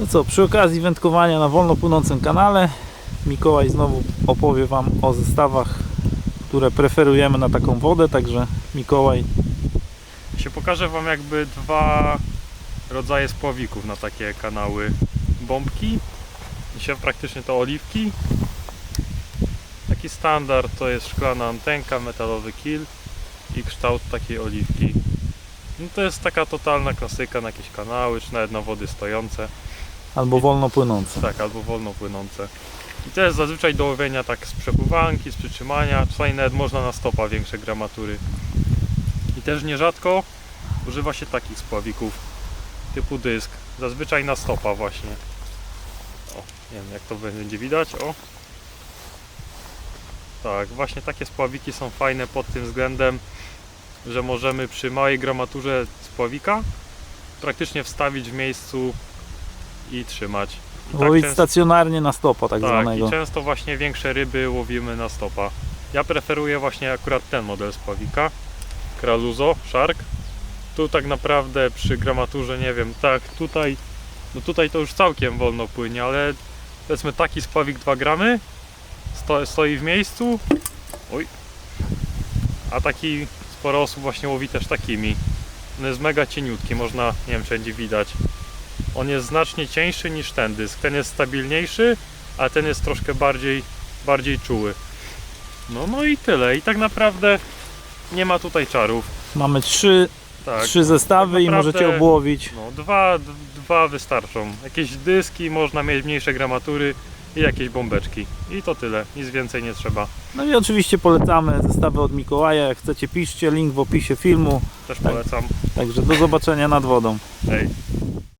No co, przy okazji wędkowania na wolno płynącym kanale Mikołaj znowu opowie Wam o zestawach, które preferujemy na taką wodę, także Mikołaj, Się pokażę Wam jakby dwa rodzaje spławików na takie kanały bombki. Dzisiaj praktycznie to oliwki. Taki standard to jest szklana antenka, metalowy kill i kształt takiej oliwki. No to jest taka totalna klasyka na jakieś kanały, czy nawet na wody stojące. Albo wolno płynące. Tak, albo wolno płynące. I to jest zazwyczaj do łowienia tak z przepływanki, z przytrzymania, czasami nawet można na stopa większe gramatury. I też nierzadko używa się takich spławików typu dysk, zazwyczaj na stopa właśnie. O, nie wiem jak to będzie widać, o. Tak, właśnie takie spławiki są fajne pod tym względem, że możemy przy małej gramaturze spławika praktycznie wstawić w miejscu i trzymać. I Łowić często- stacjonarnie na stopa tak, tak, zwanego. i często właśnie większe ryby łowimy na stopa. Ja preferuję właśnie akurat ten model spławika, Kraluzo, Shark. Tu tak naprawdę przy gramaturze, nie wiem, tak tutaj, no tutaj to już całkiem wolno płynie, ale powiedzmy taki spławik 2 gramy, sto, stoi w miejscu, oj, a taki sporo osób właśnie łowi też takimi. On jest mega cieniutki, można, nie wiem czy będzie widać, on jest znacznie cieńszy niż ten dysk. Ten jest stabilniejszy, a ten jest troszkę bardziej, bardziej czuły. No, no i tyle. I tak naprawdę nie ma tutaj czarów. Mamy trzy, Tak. trzy zestawy i naprawdę- możecie obłowić. No, dwa, dwa wystarczą. Jakieś dyski, można mieć mniejsze gramatury i jakieś bombeczki. I to tyle. Nic więcej nie trzeba. No i oczywiście polecamy zestawy od Mikołaja. Jak chcecie, piszcie link w opisie filmu. Też Tak. polecam. Także do zobaczenia nad wodą. Hej.